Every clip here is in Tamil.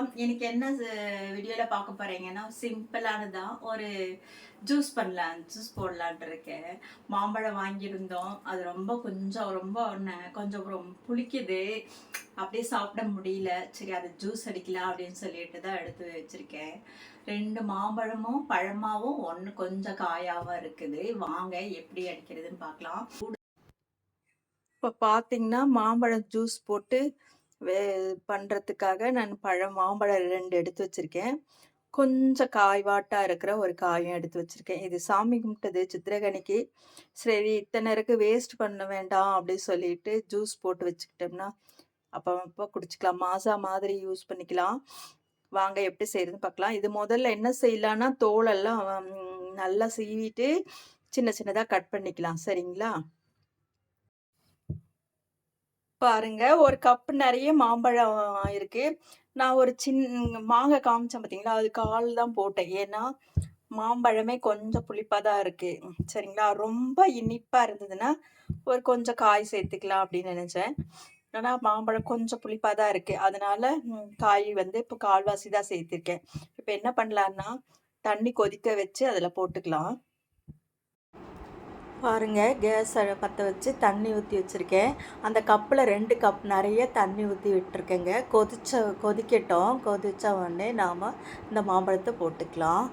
எனக்கு வணக்கம் இன்னைக்கு என்ன வீடியோவில் பார்க்க போறீங்கன்னா சிம்பிளானதான் ஒரு ஜூஸ் பண்ணலாம் ஜூஸ் போடலான்ட்டு இருக்கேன். மாம்பழம் வாங்கியிருந்தோம். அது ரொம்ப கொஞ்சம் ரொம்ப ஒன்று கொஞ்சம் ரொம்ப புளிக்குது. அப்படியே சாப்பிட முடியல. சரி அது ஜூஸ் அடிக்கலாம் அப்படின்னு சொல்லிட்டு தான் எடுத்து வச்சிருக்கேன். ரெண்டு மாம்பழமும் பழமாவும் ஒன்று கொஞ்சம் காயாகவும் இருக்குது. வாங்க எப்படி அடிக்கிறதுன்னு பார்க்கலாம். இப்போ பார்த்தீங்கன்னா மாம்பழம் ஜூஸ் போட்டு வே பண்ணுறதுக்காக நான் பழம் மாம்பழம் ரெண்டு எடுத்து வச்சுருக்கேன். கொஞ்சம் காய்வாட்டாக இருக்கிற ஒரு காயும் எடுத்து வச்சுருக்கேன். இது சாமி கும்பிட்டது சித்திரகனிக்கு. சரி இத்தனை இருக்கு வேஸ்ட் பண்ண வேண்டாம் அப்படின்னு சொல்லிட்டு ஜூஸ் போட்டு வச்சுக்கிட்டோம்னா அப்போ அப்போ குடிச்சிக்கலாம். மாசா மாதிரி யூஸ் பண்ணிக்கலாம். வாங்க எப்படி செய்யறதுன்னு பார்க்கலாம். இது முதல்ல என்ன செய்யலான்னா தோலெல்லாம் நல்லா சீவிட்டு சின்ன சின்னதாக கட் பண்ணிக்கலாம். சரிங்களா? பாருங்க. ஒரு கப் நிறைய மாம்பழம் இருக்கு. நான் ஒரு சின்ன மாங்காய் காமிச்சேன் பார்த்தீங்களா அது கால் தான் போட்டேன். ஏன்னா மாம்பழமே கொஞ்சம் புளிப்பாக தான் இருக்கு. சரிங்களா? ரொம்ப இனிப்பாக இருந்ததுன்னா ஒரு கொஞ்சம் காய் சேர்த்துக்கலாம் அப்படின்னு நினச்சேன். ஆனால் மாம்பழம் கொஞ்சம் புளிப்பாக தான் இருக்கு. அதனால காய் வந்து இப்போ கால்வாசி தான் சேர்த்துருக்கேன். இப்போ என்ன பண்ணலான்னா தண்ணி கொதிக்க வச்சு அதில் போட்டுக்கலாம். பாருங்க கேஸ் பற்ற வச்சு தண்ணி ஊற்றி வச்சுருக்கேன். அந்த கப்பில் ரெண்டு கப் நிறைய தண்ணி ஊற்றி விட்டுருக்கேங்க. கொதிச்ச கொதிக்கட்டும். கொதித்த உடனே நாம் இந்த மாம்பழத்தை போட்டுக்கலாம்.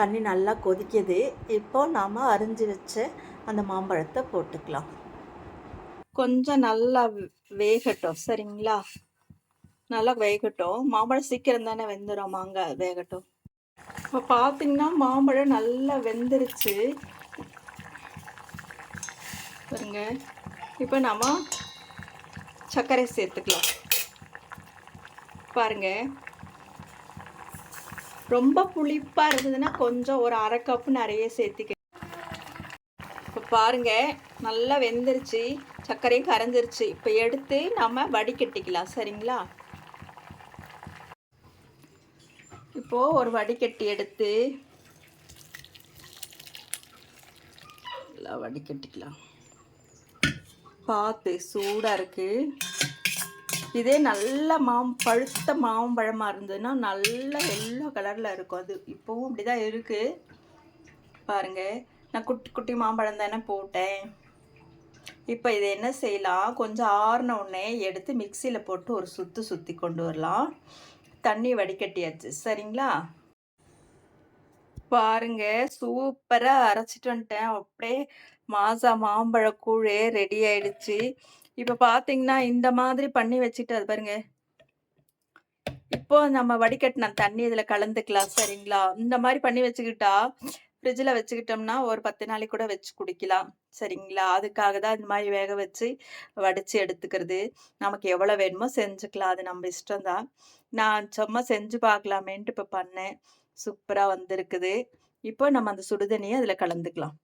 தண்ணி நல்லா கொதிக்குது. இப்போ நாம் அரிஞ்சு வச்சு அந்த மாம்பழத்தை போட்டுக்கலாம். கொஞ்சம் நல்லா வேகட்டும். சரிங்களா? நல்லா வேகட்டும். மாம்பழம் சீக்கிரம் தானே வெந்துடும் மாங்காய் வேகட்டும். இப்போ பார்த்தீங்கன்னா மாம்பழம் நல்லா வெந்துருச்சு. பாருங்க. இப்போ நாம் சர்க்கரை சேர்த்துக்கலாம். பாருங்க. ரொம்ப புளிப்பாக இருந்ததுன்னா கொஞ்சம் ஒரு அரை கப்பு நிறைய சேர்த்துக்க. இப்போ பாருங்க நல்லா வெந்துருச்சு. சர்க்கரையும் கரைஞ்சிருச்சு. இப்போ எடுத்து நம்ம வடிகட்டிக்கலாம். சரிங்களா? இப்போ ஒரு வடிகட்டி எடுத்து நல்லா வடிகட்டிக்கலாம். பார்த்து சூடாக இருக்குது இதே நல்ல மாம் பழுத்த மாம்பழமாக இருந்ததுன்னா நல்ல எல்லோ கலரில் இருக்கும் அது. இப்போவும் அப்படி தான் இருக்குது பாருங்கள் நான் குட்டி குட்டி மாம்பழம் தானே போட்டேன். இப்போ இதை என்ன செய்யலாம்? கொஞ்சம் ஆறின உடனே எடுத்து மிக்சியில் போட்டு ஒரு சுற்று சுற்றி கொண்டு வரலாம். தண்ணி வடிகட்டியாச்சு. சரிங்களா? பாருங்க. சூப்பராக அரைச்சிட்டு வந்துட்டேன். அப்படியே மாசா மாம்பழ கூழே ரெடி ஆயிடுச்சு. இப்போ பார்த்தீங்கன்னா இந்த மாதிரி பண்ணி வச்சுட்டு அது பாருங்க. இப்போ நம்ம வடிகட்டின தண்ணி இதில் கலந்துக்கலாம். சரிங்களா? இந்த மாதிரி பண்ணி வச்சுக்கிட்டா ஃப்ரிட்ஜில் வச்சுக்கிட்டோம்னா ஒரு பத்து நாளைக்கு கூட வச்சு குடிக்கலாம். சரிங்களா? அதுக்காக தான் இந்த மாதிரி வேக வச்சு வடித்து எடுத்துக்கிறது. நமக்கு எவ்வளோ வேணுமோ செஞ்சுக்கலாம். அது நம்ம இஷ்டம் தான் நான் சும்மா செஞ்சு பார்க்கலாமேன்ட்டு இப்போ பண்ணேன். சூப்பராக வந்திருக்குது. இப்போ நம்ம அந்த சுடுதண்ணியை அதில் கலந்துக்கலாம்.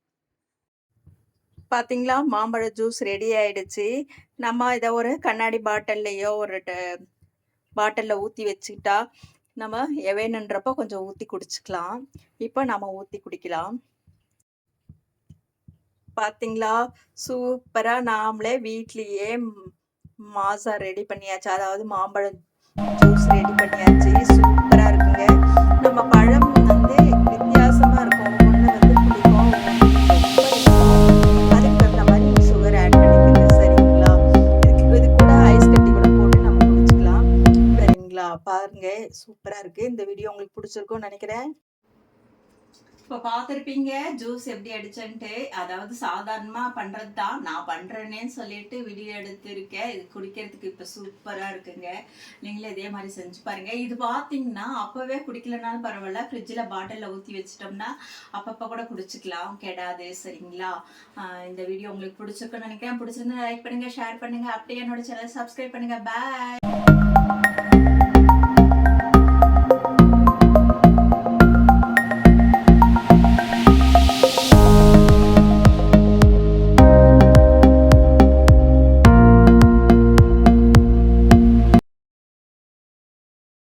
பார்த்தீங்களா மாம்பழ ஜூஸ் ரெடி ஆயிடுச்சு. நம்ம இதை ஒரு கண்ணாடி பாட்டில்லையோ ஒரு பாட்டிலில் ஊற்றி வச்சுக்கிட்டா நம்ம எவேணுன்றப்போ கொஞ்சம் ஊற்றி குடிச்சுக்கலாம். இப்போ நம்ம ஊற்றி குடிக்கலாம். பார்த்தீங்களா சூப்பராக நாமளே வீட்லேயே மாசா ரெடி பண்ணியாச்சு. அதாவது மாம்பழம் ஜூஸ் ரெடி பண்ணியாச்சு. பாருங்க. சூப்பரா இருக்கு. இந்த வீடியோ உங்களுக்கு பிடிச்சிருக்கும்னு நினைக்கிறேன். இப்போ பார்த்துருப்பீங்க ஜூஸ் எப்படி அடிச்சேன்ட்டு. அதாவது சாதாரணமாக பண்ணுறது தான். நான் பண்ணுறேனேன்னு சொல்லிட்டு வீடியோ எடுத்திருக்கேன். இது குடிக்கிறதுக்கு இப்போ சூப்பராக இருக்குங்க. நீங்களும் இதே மாதிரி செஞ்சு பாருங்க. இது பார்த்தீங்கன்னா அப்போவே குடிக்கலனாலும் பரவாயில்ல. ஃப்ரிட்ஜில் பாட்டிலில் ஊற்றி வச்சிட்டோம்னா அப்பப்போ கூட குடிச்சிக்கலாம். கெடாது. சரிங்களா? இந்த வீடியோ உங்களுக்கு பிடிச்சிருக்குன்னு நினைக்கிறேன். பிடிச்சிருந்தா லைக் பண்ணுங்க ஷேர் பண்ணுங்க. அப்படியே என்னோட சேனல் சப்ஸ்கிரைப் பண்ணுங்க. பாய்